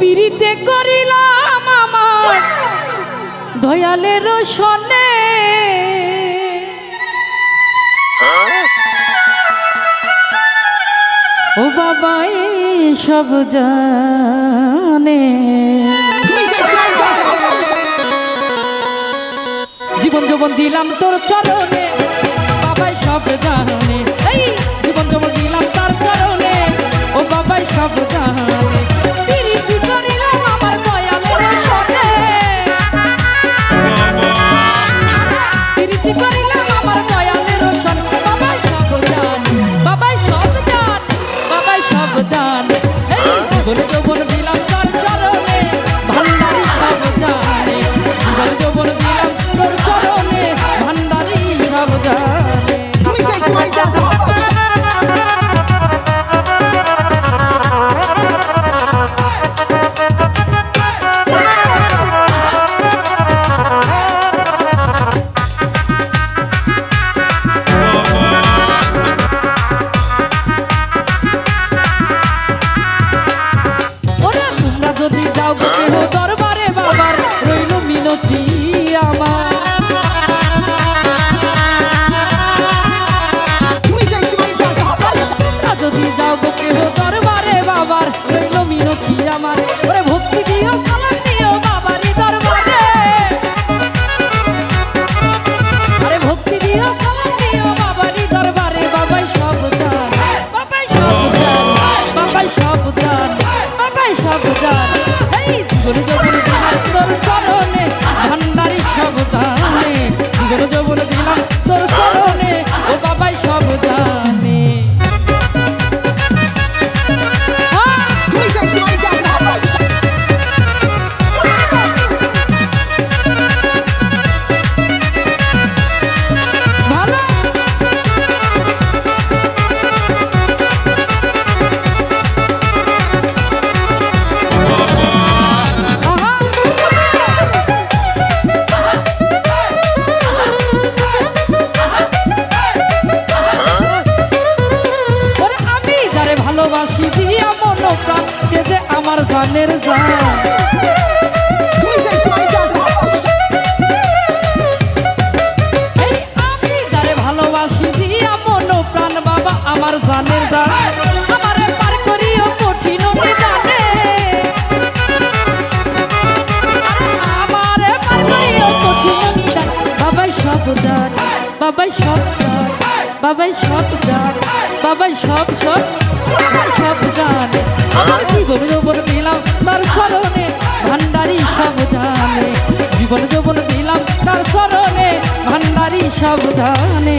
পিড়িতে করিলাম আমার দয়ালের সনে ও বাবা সব জানে। জীবন যৌবন দিলাম তোর চরণে। বাবাই সব জানে। ভালোবাসি দিয়া মন প্রাণ সে যে আমার জানের জান। ভালোবাসি দিয়া মন প্রাণ বাবা, আমার জানের জান। আমারে জানে বাবাই সব বাবাই সব বাবাই সব জান, বাবাই সব সব, বাবাই সব জান। আমার জীবন যৌবন দিলাম, তার স্মরণে ভান্ডারি সব জানে। জীবন যৌবন দিলাম, তার স্মরণে ভান্ডারি সব জানে।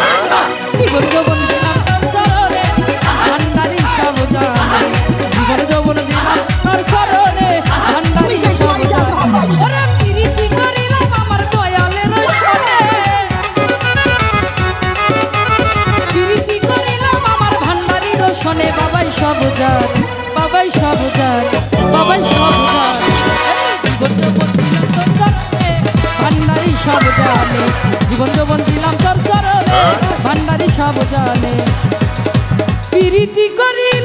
শোনে বাবাই সব জান, বাবাই সব জান, বাবাই সব জান। ভান্ডারি সব জানে। জীবন যৌবন দিলাম তোর চরণে, ভান্ডারি সব জানে। প্রীতি করিলাম